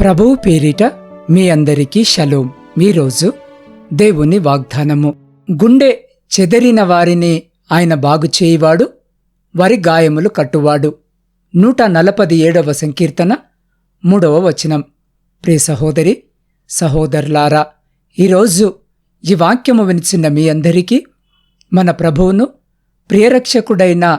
ప్రభువు పేరిట మీ అందరికీ షలోం. మీరోజు దేవుని వాగ్దానము. గుండె చెదరిన వారిని ఆయన బాగు చేయువాడు వారి గాయములు కట్టువాడు. నూట నలపది ఏడవ సంకీర్తన మూడవ వచనం. ప్రియ సహోదరి సహోదరులారా ఈరోజు ఈ వాక్యము వినిచిన మీ అందరికీ మన ప్రభువును ప్రియరక్షకుడైన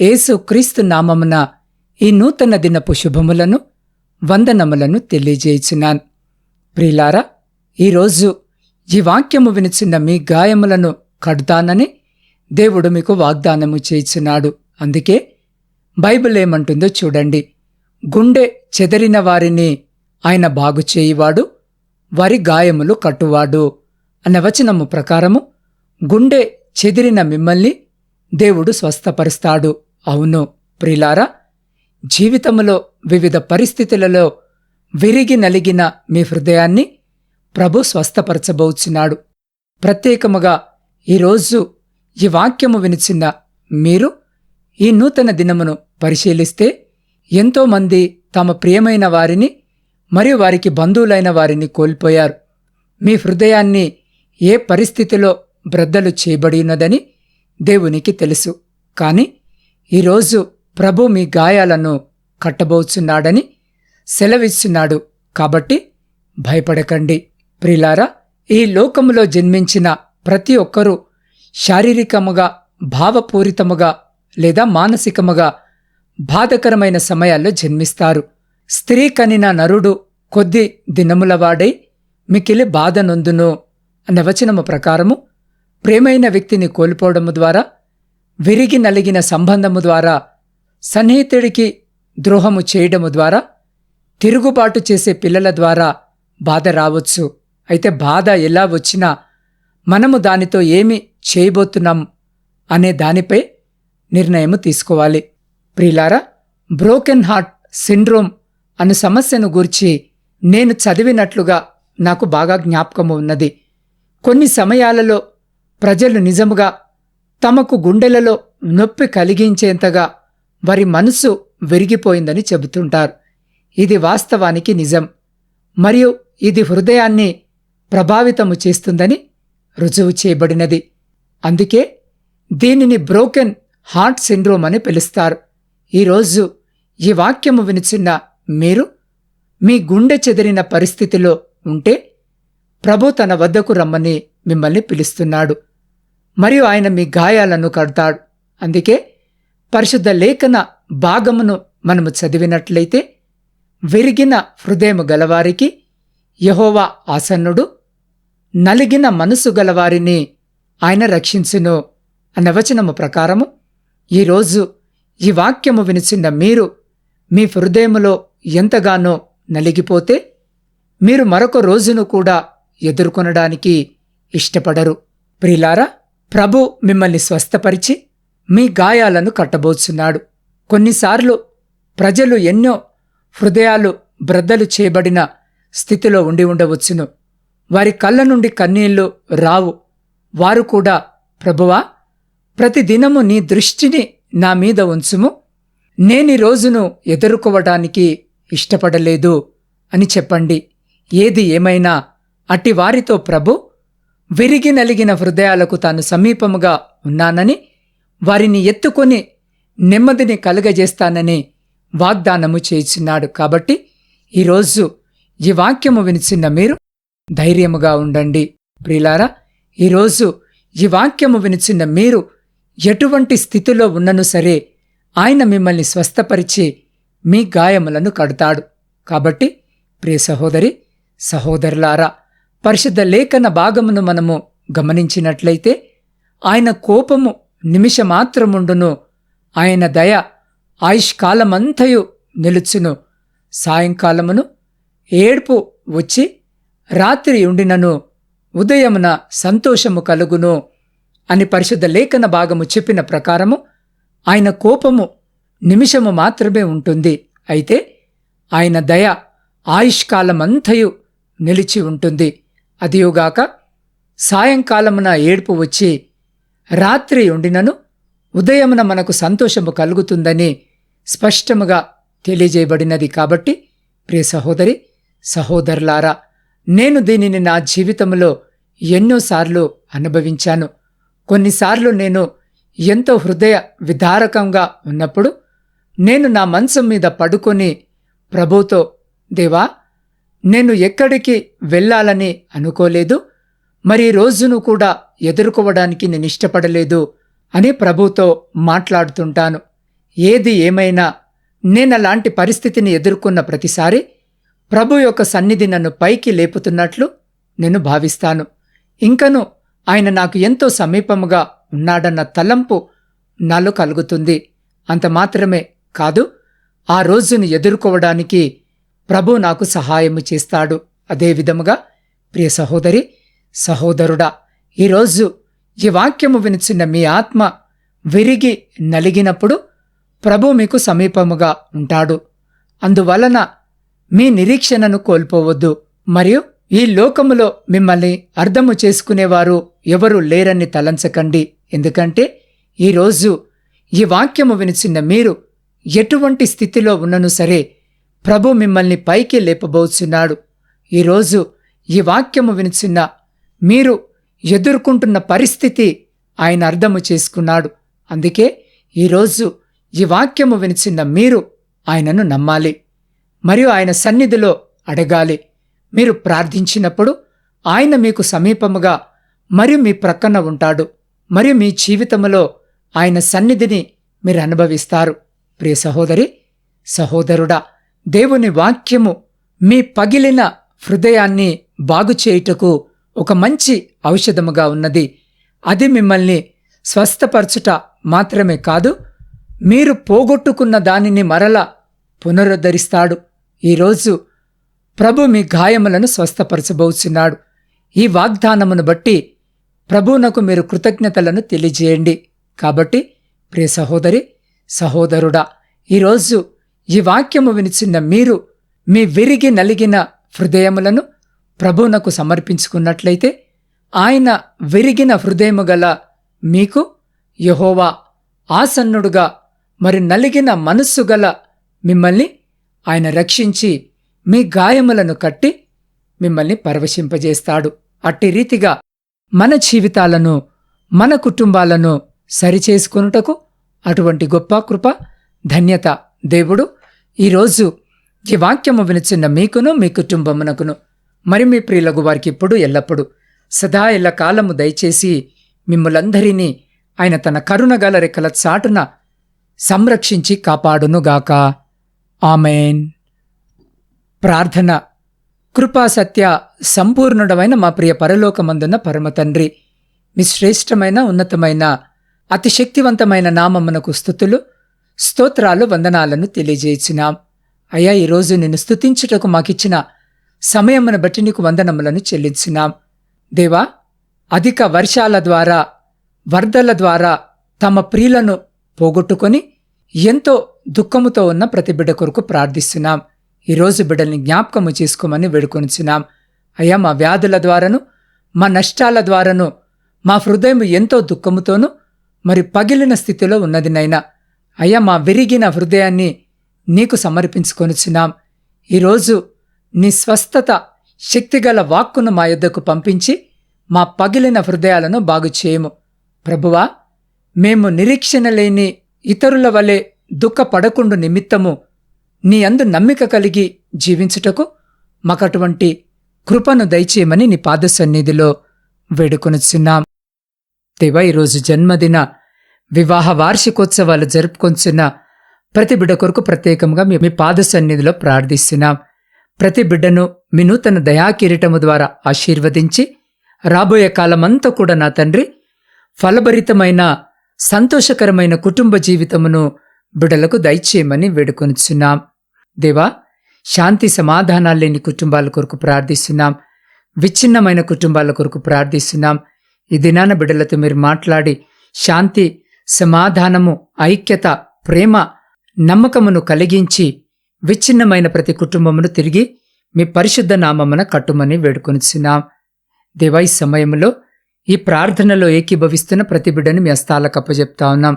యేసు క్రీస్తు నామమున ఈ నూతన దినపు శుభములను వందనములను తెలియజేయుచున్నాను. ప్రిలారా ఈరోజు ఈ వాక్యము వినిచిన మీ గాయములను కడతానని దేవుడు మీకు వాగ్దానము చేయుచున్నాడు. అందుకే బైబిల్ ఏమంటుందో చూడండి. గుండె చెదరిన వారిని ఆయన బాగు చేయువాడు వారి గాయములు కట్టువాడు అన్న వచనము ప్రకారము గుండె చెదిరిన మిమ్మల్ని దేవుడు స్వస్థపరుస్తాడు. అవును ప్రిలారా జీవితములో వివిధ పరిస్థితులలో విరిగి నలిగిన మీ హృదయాన్ని ప్రభు స్వస్థపరచబోచున్నాడు. ప్రత్యేకముగా ఈరోజు ఈ వాక్యము వినిచిన మీరు ఈ నూతన దినమును పరిశీలిస్తే ఎంతోమంది తమ ప్రియమైన వారిని మరియు వారికి బంధువులైన వారిని కోల్పోయారు. మీ హృదయాన్ని ఏ పరిస్థితిలో బ్రద్దలు చేయబడినదని దేవునికి తెలుసు. కాని ఈరోజు ప్రభు మీ గాయాలను కట్టబోచున్నాడని సెలవిస్తున్నాడు కాబట్టి భయపడకండి. ప్రిలారా ఈ లోకములో జన్మించిన ప్రతి ఒక్కరూ శారీరకముగా భావపూరితముగా లేదా మానసికముగా బాధకరమైన సమయాల్లో జన్మిస్తారు. స్త్రీ కనిన నరుడు కొద్ది దినముల వాడై మికిలి బాధ నొందును అన్న వచనము ప్రకారము ప్రేమైన వ్యక్తిని కోల్పోవడము ద్వారా విరిగి నలిగిన సంబంధము ద్వారా సన్నిహితుడికి ద్రోహము చేయడము ద్వారా తిరుగుబాటు చేసే పిల్లల ద్వారా బాధ రావచ్చు. అయితే బాధ ఎలా వచ్చినా మనము దానితో ఏమి చేయబోతున్నాం అనే దానిపై నిర్ణయము తీసుకోవాలి. ప్రిలారా బ్రోకెన్ హార్ట్ సిండ్రోమ్ అను సమస్యను గూర్చి నేను చదివినట్లుగా నాకు బాగా జ్ఞాపకము ఉన్నది. కొన్ని సమయాలలో ప్రజలు నిజముగా తమకు గుండెలలో నొప్పి కలిగించేంతగా వారి మనసు విరిగిపోయిందని చెబుతుంటారు. ఇది వాస్తవానికి నిజం. మరియు ఇది హృదయాన్ని ప్రభావితము చేస్తుందని రుజువు చేయబడినది. అందుకే దీనిని బ్రోకెన్ హార్ట్ సిండ్రోమ్ అని పిలుస్తారు. ఈరోజు ఈ వాక్యము వినిచిన్న మీరు మీ గుండె చెదిరిన పరిస్థితిలో ఉంటే ప్రభు తన వద్దకు రమ్మని మిమ్మల్ని పిలుస్తున్నాడు. మరియు ఆయన మీ గాయాలను కడతాడు. అందుకే పరిశుద్ధ లేఖన భాగమును మనము చదివినట్లయితే విరిగిన హృదయము గలవారికి యహోవా ఆసన్నుడు నలిగిన మనసు గలవారిని ఆయన రక్షించును అన్న వచనము ప్రకారము ఈరోజు ఈ వాక్యము వినిచిన మీరు మీ హృదయములో ఎంతగానో నలిగిపోతే మీరు మరొక రోజును కూడా ఎదుర్కొనడానికి ఇష్టపడరు. ప్రిలారా ప్రభు మిమ్మల్ని స్వస్థపరిచి మీ గాయాలను కట్టబోచున్నాడు. కొన్నిసార్లు ప్రజలు ఎన్నో హృదయాలు బ్రద్దలు చేయబడిన స్థితిలో ఉండి ఉండవచ్చును. వారి కళ్ళ నుండి కన్నీళ్ళు రావు. వారు కూడా ప్రభువా ప్రతిదినము నీ దృష్టిని నా మీద ఉంచుము. నేని రోజును ఎదుర్కోవటానికి ఇష్టపడలేదు అని చెప్పండి. ఏది ఏమైనా అట్టి వారితో ప్రభు విరిగి నలిగిన హృదయాలకు తాను సమీపముగా ఉన్నానని వారిని ఎత్తుకొని నెమ్మదిని కలుగజేస్తానని వాగ్దానము చేసినాడు కాబట్టి ఈరోజు ఈ వాక్యము వినిచిన్న మీరు ధైర్యముగా ఉండండి. ప్రిలారా ఈరోజు ఈ వాక్యము వినిచిన్న మీరు ఎటువంటి స్థితిలో ఉన్నను సరే ఆయన మిమ్మల్ని స్వస్థపరిచి మీ గాయములను కడతాడు. కాబట్టి ప్రియ సహోదరి సహోదరులారా పరిశుద్ధ లేఖన భాగమును మనము గమనించినట్లయితే ఆయన కోపము నిమిషమాత్రముండును. ఆయన దయ ఆయుష్కాలమంతయు నిలుచును. సాయంకాలమును ఏడ్పు వచ్చి రాత్రి ఉండినను. ఉదయమున సంతోషము కలుగును అని పరిశుద్ధ లేఖన భాగము చెప్పిన ప్రకారము ఆయన కోపము నిమిషము మాత్రమే ఉంటుంది. అయితే ఆయన దయ ఆయుష్కాలమంతయు నిలిచి ఉంటుంది. అదియుగాక సాయంకాలమున ఏడుపు వచ్చి రాత్రి ఉండినను ఉదయమున మనకు సంతోషము కలుగుతుందని స్పష్టముగా తెలియజేయబడినది కాబట్టి ప్రియ సహోదరి సహోదరులారా నేను దీనిని నా జీవితంలో ఎన్నోసార్లు అనుభవించాను. కొన్నిసార్లు నేను ఎంతో హృదయ విదారకంగా ఉన్నప్పుడు నేను నా మంచం మీద పడుకొని ప్రభుతో దేవా నేను ఎక్కడికి వెళ్ళాలని అనుకోలేదు. మరి రోజును కూడా ఎదుర్కోవడానికి నేను ఇష్టపడలేదు అని ప్రభుతో మాట్లాడుతుంటాను. ఏది ఏమైనా నేనలాంటి పరిస్థితిని ఎదుర్కొన్న ప్రతిసారి ప్రభు యొక్క సన్నిధి నన్ను పైకి లేపుతున్నట్లు నేను భావిస్తాను. ఇంకను ఆయన నాకు ఎంతో సమీపముగా ఉన్నాడన్న తలంపు నాలో కలుగుతుంది. అంత మాత్రమే కాదు ఆ రోజును ఎదుర్కోవడానికి ప్రభు నాకు సహాయము చేస్తాడు. అదేవిధముగా ప్రియ సహోదరి సహోదరుడా ఈరోజు ఈ వాక్యము వినిచిన మీ ఆత్మ విరిగి నలిగినప్పుడు ప్రభు మీకు సమీపముగా ఉంటాడు. అందువలన మీ నిరీక్షణను కోల్పోవద్దు. మరియు ఈ లోకములో మిమ్మల్ని అర్థము చేసుకునేవారు ఎవరు లేరని తలంచకండి. ఎందుకంటే ఈరోజు ఈ వాక్యము వినిచిన మీరు ఎటువంటి స్థితిలో ఉన్నను సరే ప్రభు మిమ్మల్ని పైకి లేపబోచున్నాడు. ఈరోజు ఈ వాక్యము వినిచిన మీరు ఎదుర్కొంటున్న పరిస్థితి ఆయన అర్థము చేసుకున్నాడు. అందుకే ఈరోజు ఈ వాక్యము వినిచిన మీరు ఆయనను నమ్మాలి. మరియు ఆయన సన్నిధిలో అడగాలి. మీరు ప్రార్థించినప్పుడు ఆయన మీకు సమీపముగా మరియు మీ ప్రక్కన ఉంటాడు. మరియు మీ జీవితములో ఆయన సన్నిధిని మీరు అనుభవిస్తారు. ప్రియ సహోదరి సహోదరుడా దేవుని వాక్యము మీ పగిలిన హృదయాన్ని బాగుచేయుటకు ఒక మంచి ఔషధముగా ఉన్నది. అది మిమ్మల్ని స్వస్థపరచుట మాత్రమే కాదు మీరు పోగొట్టుకున్న దానిని మరల పునరుద్ధరిస్తాడు. ఈరోజు ప్రభు మీ గాయములను స్వస్థపరచబోచున్నాడు. ఈ వాగ్దానమును బట్టి ప్రభువునకు మీరు కృతజ్ఞతలను తెలియజేయండి. కాబట్టి ప్రియ సహోదరి సహోదరుడా ఈరోజు ఈ వాక్యము వినిచిన్న మీరు మీ విరిగి నలిగిన హృదయములను ప్రభువునకు సమర్పించుకున్నట్లయితే ఆయన విరిగిన హృదయము గల మీకు యహోవా ఆసన్నుడుగా మరి నలిగిన మనస్సు గల మిమ్మల్ని ఆయన రక్షించి మీ గాయములను కట్టి మిమ్మల్ని పరవశింపజేస్తాడు. అట్టి రీతిగా మన జీవితాలను మన కుటుంబాలను సరిచేసుకొనుటకు అటువంటి గొప్ప కృప ధన్యత దేవుడు. ఈరోజు ఈ వాక్యము వినిచిన్న మీకును మీ కుటుంబమునకును మరి మీ ప్రియులకు వారికి ఇప్పుడు ఎల్లప్పుడు సదా ఎల్ల కాలము దయచేసి మిమ్మలందరినీ ఆయన తన కరుణగల రెక్కల చాటున సంరక్షించి కాపాడునుగాక. ఆమెన్. ప్రార్థన. కృపా సత్య సంపూర్ణుడమైన మా ప్రియ పరలోకమందున్న పరమతండ్రి మీ శ్రేష్టమైన ఉన్నతమైన అతి శక్తివంతమైన నామమునకు స్థుతులు స్తోత్రాలు వందనాలను తెలియజేసినాం అయ్యా ఈరోజు నిన్ను స్తుతించుటకు మాకిచ్చిన సమయమును బట్టి నీకు వందనములను చెల్లించినాం దేవా అధిక వర్షాల ద్వారా వరదల ద్వారా తమ ప్రియులను పోగొట్టుకొని ఎంతో దుఃఖముతో ఉన్న ప్రతి బిడ్డ కొరకు ప్రార్థిస్తున్నాం. ఈరోజు బిడ్డల్ని జ్ఞాపకము చేసుకోమని వేడుకొనిచున్నాం. అయ్యా మా వ్యాధుల ద్వారాను మా నష్టాల ద్వారాను మా హృదయం ఎంతో దుఃఖముతోనూ మరి పగిలిన స్థితిలో ఉన్నది నైనా. అయ్యా మా విరిగిన హృదయాన్ని నీకు సమర్పించుకొనిచున్నాం. ఈరోజు నీ స్వస్థత శక్తిగల వాక్కును మా యుద్ధకు పంపించి మా పగిలిన హృదయాలను బాగు చేయము. ప్రభువా మేము నిరీక్షణ లేని ఇతరుల వలె దుఃఖపడకుండు నిమిత్తము నీ అందు నమ్మిక కలిగి జీవించుటకు మాకటువంటి కృపను దయచేయమని నీ పాద సన్నిధిలో వేడుకొనుచున్నాం. దేవా ఈరోజు జన్మదిన వివాహ వార్షికోత్సవాలు జరుపుకొంచున్న ప్రతి బిడ కొరకు ప్రత్యేకంగా మీ మీ పాద సన్నిధిలో ప్రార్థిస్తున్నాం. ప్రతి బిడ్డను మీ నూతన దయాకిరీటము ద్వారా ఆశీర్వదించి రాబోయే కాలమంతా కూడా నా తండ్రి ఫలభరితమైన సంతోషకరమైన కుటుంబ జీవితమును బిడలకు దయచేయమని వేడుకొనిచున్నాం. దేవా శాంతి సమాధానాలు లేని కుటుంబాల కొరకు ప్రార్థిస్తున్నాం. విచ్ఛిన్నమైన కుటుంబాల కొరకు ప్రార్థిస్తున్నాం. ఈ దినాన బిడ్డలతో మీరు మాట్లాడి శాంతి సమాధానము ఐక్యత ప్రేమ నమ్మకమును కలిగించి విచ్ఛిన్నమైన ప్రతి కుటుంబమును తిరిగి మీ పరిశుద్ధ నామమున కట్టుమని వేడుకొనిచున్నాం. దేవా ఈ సమయంలో ఈ ప్రార్థనలో ఏకీభవిస్తున్న ప్రతి బిడ్డను మీ అస్తాలకు అప్పజెప్తా ఉన్నాం.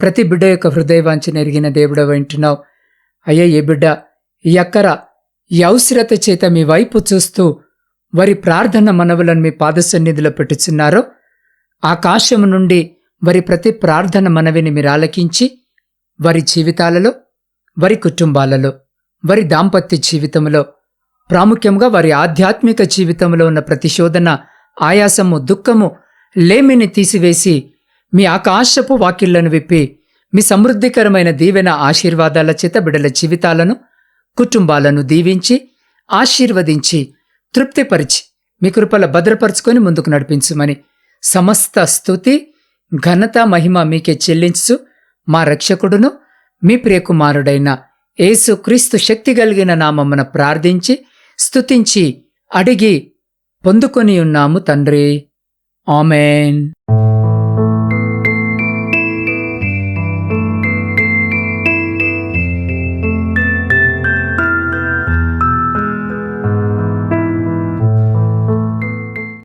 ప్రతి బిడ్డ యొక్క హృదయవాంఛన ఎరిగిన దేవుడ వింటున్నావు అయ్యా ఏ బిడ్డ ఈ అక్కర ఈ అవసరత చేత మీ వైపు చూస్తూ వారి ప్రార్థన మనవులను మీ పాదసన్నిధిలో పెట్టుచున్నారో ఆకాశము నుండి వారి ప్రతి ప్రార్థన మనవిని మీరు ఆలకించి వారి జీవితాలలో వారి కుటుంబాలలో వారి దాంపత్య జీవితంలో ప్రాముఖ్యంగా వారి ఆధ్యాత్మిక జీవితంలో ఉన్న ప్రతిశోధన ఆయాసము దుఃఖము లేమిని తీసివేసి మీ ఆకాశపు వాకిళ్ళను విప్పి మీ సమృద్ధికరమైన దీవెన ఆశీర్వాదాల చేత బిడల జీవితాలను కుటుంబాలను దీవించి ఆశీర్వదించి తృప్తిపరిచి మీ కృపల భద్రపరుచుకొని ముందుకు నడిపించుమని సమస్త స్థుతి ఘనత మహిమ మీకే చెల్లించు మా రక్షకుడును మీ ప్రియకుమారుడైన యేసు క్రీస్తు శక్తి కలిగిన నామమ్మన ప్రార్థించి స్తుతించి అడిగి పొందుకొని ఉన్నాము తండ్రి. ఆమెన్.